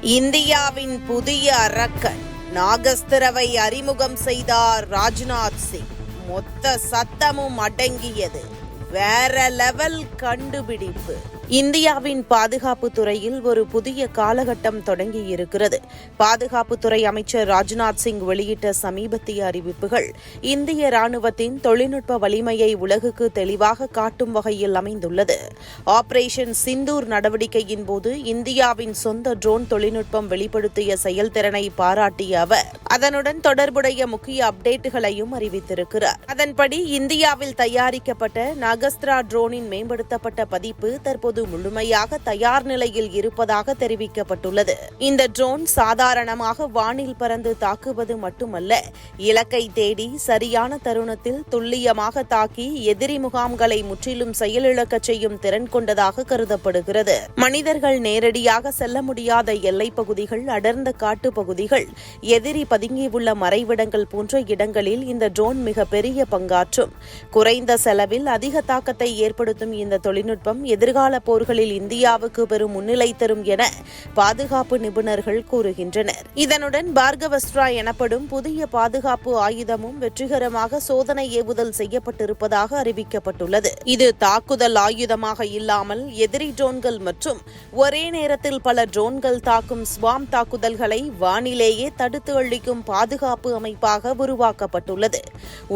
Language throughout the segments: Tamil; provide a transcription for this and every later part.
இந்தியாவின் புதிய அரக்கன் நாகஸ்திரவை அறிமுகம் செய்தார் ராஜ்நாத் சிங். மொத்த சத்தமும் அடங்கியது. வேற லெவல் கண்டுபிடிப்பு. இந்தியாவின் பாதுகாப்பு துறையில் ஒரு புதிய காலகட்டம் தொடங்கி இருக்கிறது பாதுகாப்புத்துறை அமைச்சர் ராஜ்நாத் சிங் வெளியிட்ட சமீபத்திய அறிவிப்புகள் இந்திய ராணுவத்தின் தொழில்நுட்ப வலிமையை உலகுக்கு தெளிவாக காட்டும் வகையில் அமைந்துள்ளது. ஆபரேஷன் சிந்தூர் நடவடிக்கையின் போது இந்தியாவின் சொந்த ட்ரோன் தொழில்நுட்பம் வெளிப்படுத்திய செயல்திறனை பாராட்டிய அவர் அதனுடன் தொடர்புடைய முக்கிய அப்டேட்டுகளையும் அறிவித்திருக்கிறார். அதன்படி இந்தியாவில் தயாரிக்கப்பட்ட நாகஸ்திரா ட்ரோனின் மேம்படுத்தப்பட்ட பதிப்பு தற்போது முழுமையாக தயார் நிலையில் இருப்பதாக தெரிவிக்கப்பட்டுள்ளது. இந்த ட்ரோன் சாதாரணமாக வானில் பறந்து தாக்குவது மட்டுமல்ல இலக்கை தேடி சரியான தருணத்தில் துல்லியமாக தாக்கி எதிரி முகாம்களை முற்றிலும் செயலிழக்க செய்யும் திறன் கொண்டதாக கருதப்படுகிறது. மனிதர்கள் நேரடியாக செல்ல முடியாத எல்லைப் பகுதிகள் அடர்ந்த காட்டுப் பகுதிகள் எதிரி பதுங்கியுள்ள மறைவிடங்கள் போன்ற இடங்களில் இந்த ட்ரோன் மிக பெரிய பங்காற்றும். குறைந்த செலவில் அதிக தாக்கத்தை ஏற்படுத்தும் இந்த தொழில்நுட்பம் எதிர்கால போர்களில் இந்தியாவுக்கு பெரும் முன்னிலை தரும் என பாதுகாப்பு நிபுணர்கள் கூறுகின்றனர். இதனுடன் பார்கவஸ்ட்ரா எனப்படும் புதிய பாதுகாப்பு ஆயுதமும் வெற்றிகரமாக சோதனை ஏவுதல் செய்யப்பட்டிருப்பதாக அறிவிக்கப்பட்டுள்ளது. இது தாக்குதல் ஆயுதமாக இல்லாமல் எதிரி ட்ரோன்கள் மற்றும் ஒரே நேரத்தில் பல ட்ரோன்கள் தாக்கும் ஸ்வாம் தாக்குதல்களை வானிலேயே தடுத்து அளிக்கும் அளிக்கும் பாதுகாப்பு அமைப்பாக உருவாக்கப்பட்டுள்ளது.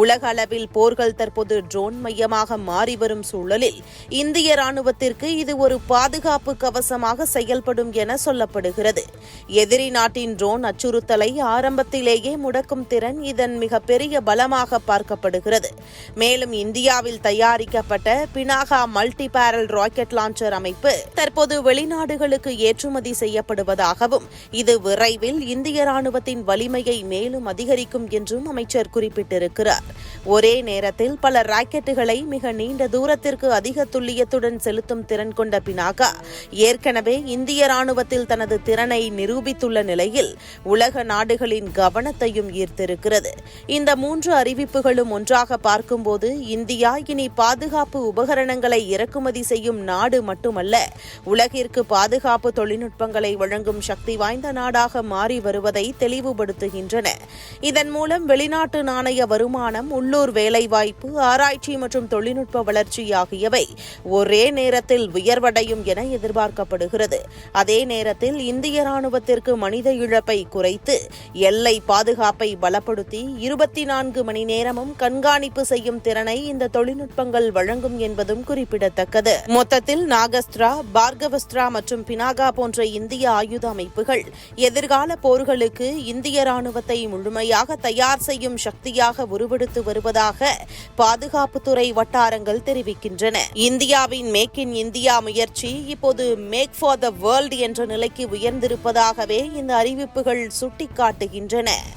உலக அளவில் போர்கள் தற்போது ட்ரோன் மையமாக மாறிவரும் சூழலில் இந்திய ராணுவத்திற்கு இது ஒரு பாதுகாப்பு கவசமாக செயல்படும் என சொல்லப்படுகிறது. எதிரி நாட்டின் ட்ரோன் அச்சுறுத்தலை ஆரம்பத்திலேயே முடக்கும் திறன் இதன் மிகப்பெரிய பலமாக பார்க்கப்படுகிறது. மேலும் இந்தியாவில் தயாரிக்கப்பட்ட Pinaka multi barrel rocket launcher அமைப்பு தற்போது வெளிநாடுகளுக்கு ஏற்றுமதி செய்யப்படுவதாகவும் இது விரைவில் இந்திய ராணுவத்தின் வலிமை வலிமையை மேலும் அதிகரிக்கும் என்றும் அமைச்சர் குறிப்பிட்டிருக்கிறார். ஒரே நேரத்தில் பல ராக்கெட்டுகளை மிக நீண்ட தூரத்திற்கு அதிக துல்லியத்துடன் செலுத்தும் திறன் கொண்ட பினாகா ஏற்கனவே இந்திய ராணுவத்தில் தனது திறனை நிரூபித்துள்ள நிலையில் உலக நாடுகளின் கவனத்தையும் ஈர்த்திருக்கிறது. இந்த மூன்று அறிவிப்புகளும் ஒன்றாக பார்க்கும்போது இந்தியா இனி பாதுகாப்பு உபகரணங்களை இறக்குமதி செய்யும் நாடு மட்டுமல்ல உலகிற்கு பாதுகாப்பு தொழில்நுட்பங்களை வழங்கும் சக்தி வாய்ந்த நாடாக மாறி வருவதை தெளிவுபடுத்துகிறது. வருகின்றன இதன் மூலம் வெளிநாட்டு நாணய வருமானம் உள்ளூர் வேலைவாய்ப்பு ஆராய்ச்சி மற்றும் தொழில்நுட்ப வளர்ச்சி ஆகியவை ஒரே நேரத்தில் உயர்வடையும் என எதிர்பார்க்கப்படுகிறது. அதே நேரத்தில் இந்திய ராணுவத்திற்கு மனித இழப்பை குறைத்து எல்லை பாதுகாப்பை பலப்படுத்தி இருபத்தி நான்கு மணி நேரமும் கண்காணிப்பு செய்யும் திறனை இந்த தொழில்நுட்பங்கள் வழங்கும் என்பதும் குறிப்பிடத்தக்கது. மொத்தத்தில் நாகஸ்திரா பார்கவஸ்திரா மற்றும் பினாகா போன்ற இந்திய ஆயுத அமைப்புகள் எதிர்கால போர்களுக்கு இந்திய ராணுவ ராணுவத்தை முழுமையாக தயார் செய்யும் சக்தியாக உருவெடுத்து வருவதாக பாதுகாப்புத்துறை வட்டாரங்கள் தெரிவிக்கின்றன. இந்தியாவின் மேக் இன் இந்தியா முயற்சி இப்போது மேக் ஃபார் த வேர்ல்ட் என்ற நிலைக்கு உயர்ந்திருப்பதாகவே இந்த அறிவிப்புகள் சுட்டிக்காட்டுகின்றன.